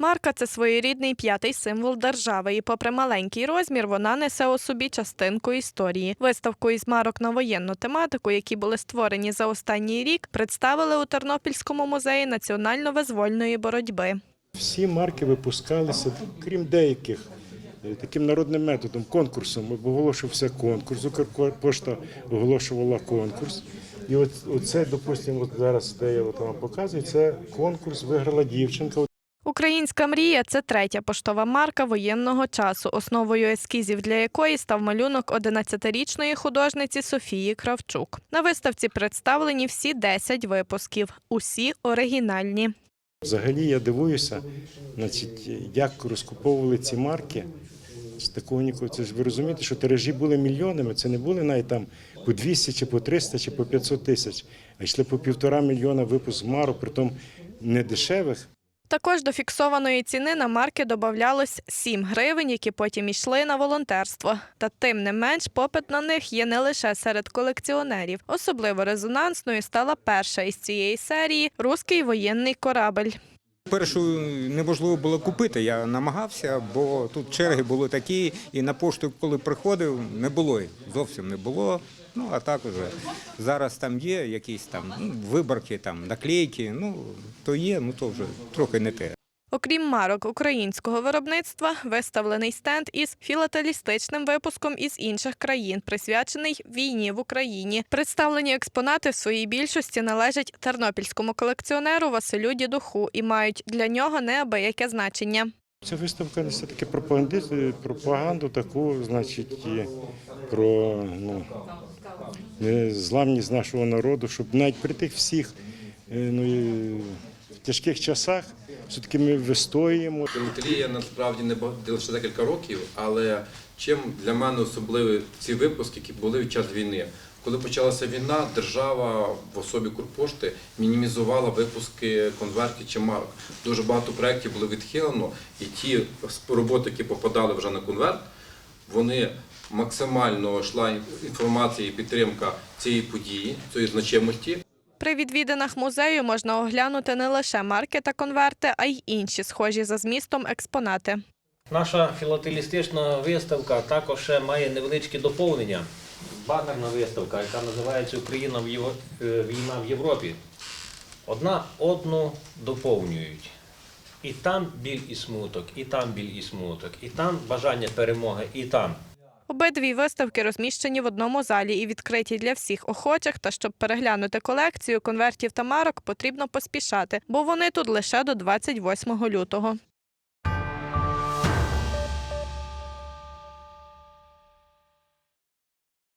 Марка це своєрідний п'ятий символ держави, і, попри маленький розмір, вона несе у собі частинку історії. Виставку із марок на воєнну тематику, які були створені за останній рік, представили у Тернопільському музеї національно-визвольної боротьби. Всі марки випускалися, крім деяких, е, таким народним методом, конкурсом. Оголошувався конкурс. Укрпошта оголошувала конкурс. І от оце, допустимо, зараз, де я вам показую, це конкурс виграла дівчинка. Українська мрія це третя поштова марка воєнного часу, основою ескізів для якої став малюнок 11-річної художниці Софії Кравчук. На виставці представлені всі 10 випусків, усі оригінальні. Взагалі я дивуюся, значить, як розкуповували ці марки. З такого ніколи. Це ж ви розумієте, що тиражі були мільйонами. Це не були навіть там по 200 чи по 300 чи по 500 тисяч, а йшли по півтора мільйона випуск марок, притом не дешевих. Також до фіксованої ціни на марки додавалось 7 гривень, які потім йшли на волонтерство. Та тим не менш попит на них є не лише серед колекціонерів. Особливо резонансною стала перша із цієї серії руський воєнний корабель. Першу неможливо було купити. Я намагався, бо тут черги були такі, і на пошту, коли приходив, не було зовсім не було. Ну а так уже зараз там є якісь там ну, виборки, там наклейки. Ну то є, ну то вже трохи не те. Окрім марок українського виробництва, виставлений стенд із філателістичним випуском із інших країн, присвячений війні в Україні. Представлені експонати в своїй більшості належать тернопільському колекціонеру Василю Дідуху і мають для нього неабияке значення. Ця виставка несе таке пропаганди- пропаганду таку, значить, про ну, зламність нашого народу, щоб навіть при тих всіх е, ну, в тяжких часах все-таки ми вистоюємо. Геометрія насправді не лише декілька років, але чим для мене особливі ці випуски, які були в час війни. Коли почалася війна, держава в особі Курпошти мінімізувала випуски конвертів чи марок. Дуже багато проєктів було відхилено, і ті роботи, які попадали вже на конверт, вони максимально йшла інформація і підтримка цієї події, цієї значимості. При відвідинах музею можна оглянути не лише марки та конверти, а й інші схожі за змістом експонати. Наша філателістична виставка також має невеличке доповнення. Банерна виставка, яка називається Україна в Євро- е, війна в Європі. Одна одну доповнюють. І там біль і смуток, і там біль і смуток, і там бажання перемоги, і там. Обидві виставки розміщені в одному залі і відкриті для всіх охочих. Та щоб переглянути колекцію конвертів та марок, потрібно поспішати, бо вони тут лише до 28 лютого.